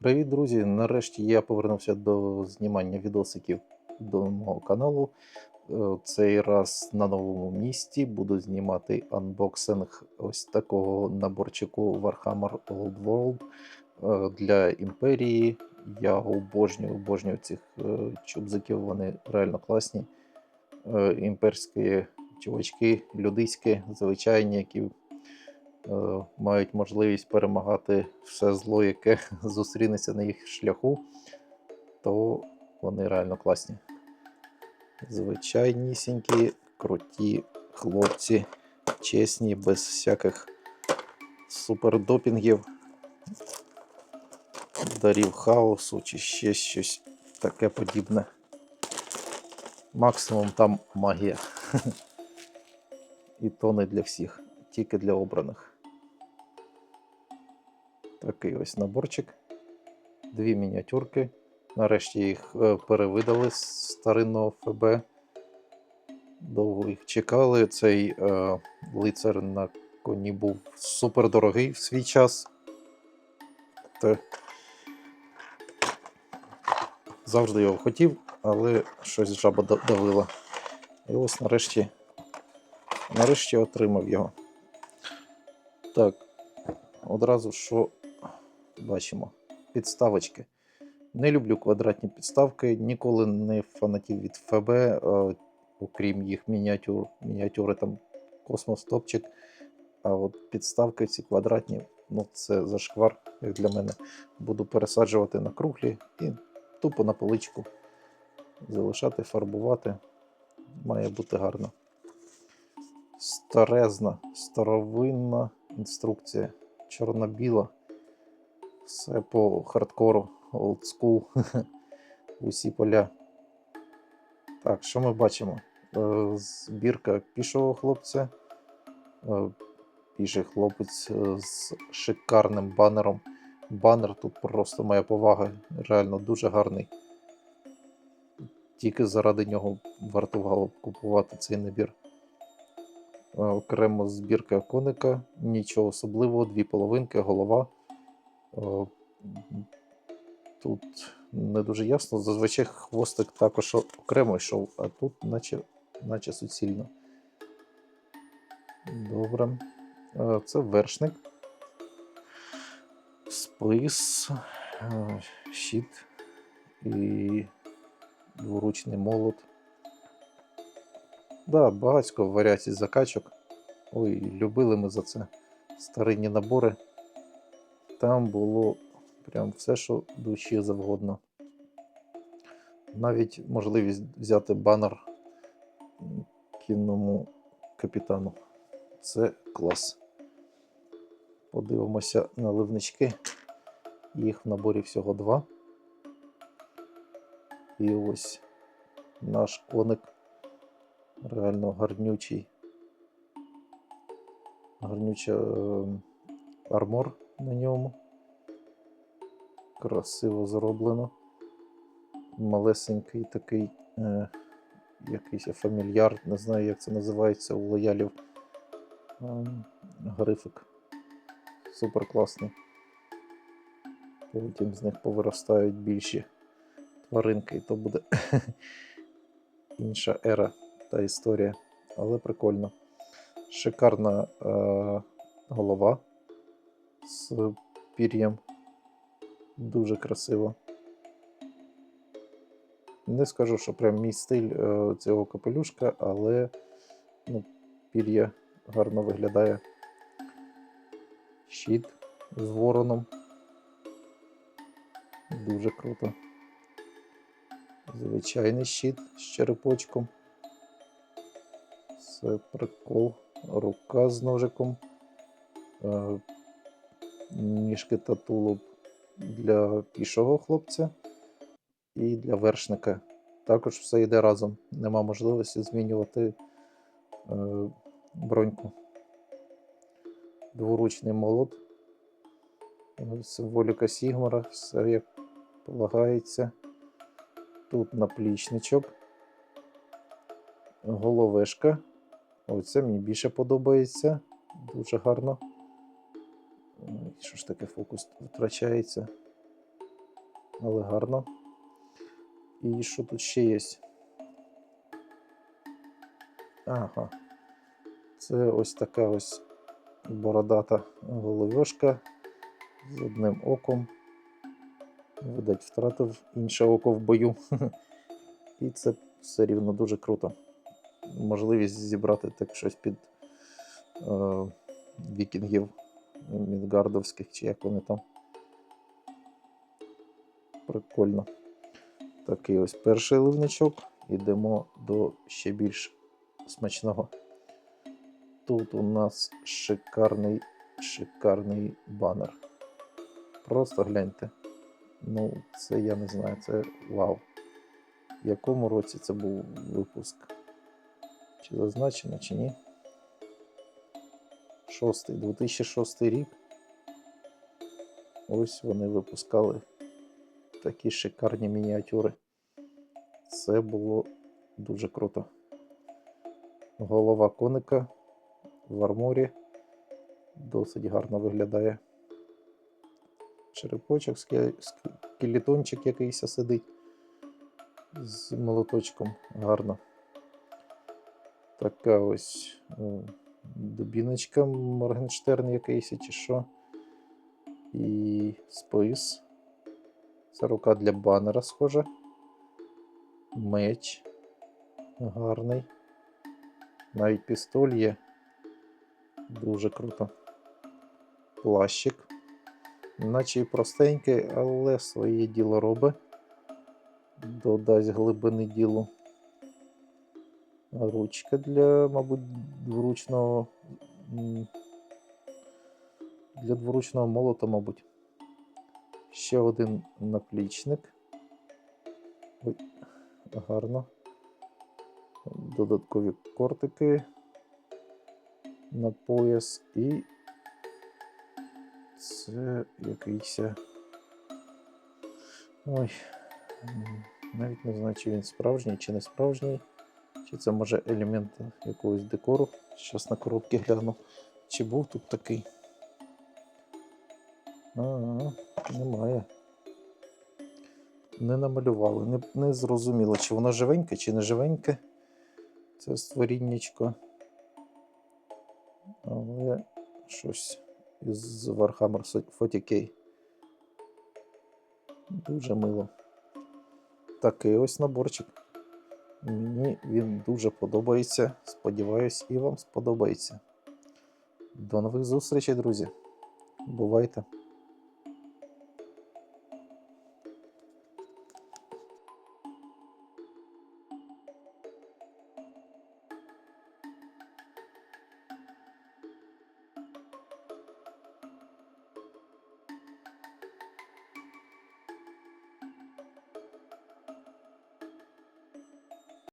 Привіт, друзі! Нарешті я повернувся до знімання відосиків до мого каналу. Е, Цей раз на новому місці буду знімати анбоксинг ось такого наборчику Warhammer Old World е, для імперії. Я обожнюю, обожнюю цих е, чубзиків, вони реально класні. Імперські чувачки, людиські, звичайні, які мають можливість перемагати все зло, яке зустрінеться на їх шляху, то вони реально класні. Звичайнісінькі, круті хлопці, чесні, без всяких супердопінгів, дарів хаосу чи ще щось таке подібне. Максимум там магія. І то не для всіх, тільки для обраних. Такий ось наборчик. Дві мініатюрки. Нарешті їх е, перевидали з старинного ФБ. Довго їх чекали. Цей е, лицар на коні був супер дорогий в свій час. Та... Завжди його хотів, але щось жаба давила. І ось нарешті, нарешті отримав його. Так, одразу що бачимо? Підставочки. Не люблю квадратні підставки, ніколи не фанатів від ФБ, е, окрім їх мініатюр. Мініатюри там космос, топчик. А от підставки ці квадратні, ну це зашквар, як для мене. Буду пересаджувати на круглі і тупо на поличку. Залишати, фарбувати. Має бути гарно. Старезна, старовинна інструкція. Чорно-біла. Все по хардкору, олдскул. Усі поля. Так, що ми бачимо? Е, Збірка пішого хлопця. Е, Піший хлопець е, з шикарним банером. Банер тут просто моя повага. Реально дуже гарний. Тільки заради нього вартувало б купувати цей набір. Окремо збірка коника, нічого особливого, дві половинки, голова. Тут не дуже ясно. Зазвичай хвостик також окремо йшов, а тут наче, наче суцільно. Добре. Це вершник. Спис, щит і дворучний молот. Да, багатько варіацій закачок. Ой, любили ми за це старинні набори. Там було прям все, що душі завгодно. Навіть можливість взяти банер кінному капітану. Це клас. Подивимося на ливнички. Їх в наборі всього два. І ось наш коник реально гарнючий. Гарнюча е, армор на ньому. Красиво зроблено. Малесенький такий е, якийсь фамільяр, не знаю, як це називається у лоялів. Е, грифик. Супер класний. Потім з них повиростають більші тваринки, і то буде інша ера та історія. Але прикольно. Шикарна е, голова з пір'ям. Дуже красиво. Не скажу, що прям мій стиль е, цього капелюшка, але ну, пір'я гарно виглядає. Щит з вороном. Дуже круто. Звичайний щит з черепочком. Це прикол. Рука з ножиком. Е, Ніжки та тулуб для пішого хлопця і для вершника. Також все йде разом. Нема можливості змінювати е, броньку. Дворучний молот. Е, Символіка Сігмара, все як полагається. Тут наплічничок. Головешка. Оце мені більше подобається. Дуже гарно. Що ж таке фокус втрачається? але гарно. І що тут ще є? Ага. Це ось така ось бородата головешка з одним оком. Видать, втратив інше око в бою. І це все рівно дуже круто. Можливість зібрати так щось під е, вікінгів Мідгардовських, чи як вони там. Прикольно. Такий ось перший ливничок. Ідемо до ще більш смачного. Тут у нас шикарний, шикарний банер. Просто гляньте. Ну, це я не знаю, це вау. В якому році це був випуск? Чи зазначено, чи ні? Шостий, 2006 рік. Ось вони випускали такі шикарні мініатюри. Це було дуже круто. Голова коника в арморі досить гарно виглядає. Черепочок, ске- скелетончик якийсь сидить з молоточком гарно. Така ось е, дубіночка Моргенштерн якийсь чи що. І спис. Це рука для банера схожа. Меч гарний. Навіть пістоль є. Дуже круто. Плащик. Наче і простенький, але своє діло робить. Додасть глибини ділу. Ручка для, мабуть, дворучного. Для дворучного молота, мабуть. Ще один наплічник. Ой, гарно. Додаткові кортики на пояс і це якийсь. Ой, навіть не знаю, чи він справжній, чи не справжній. Чи це може елемент якогось декору. Щас на коробки гляну. Чи був тут такий? Ага, немає. Не намалювали, не, не зрозуміло, чи воно живеньке, чи не живеньке. Це створіннячко. Але щось із Warhammer 40K. Дуже мило. Такий ось наборчик. Мені він дуже подобається. Сподіваюсь, і вам сподобається. До нових зустрічей, друзі. Бувайте!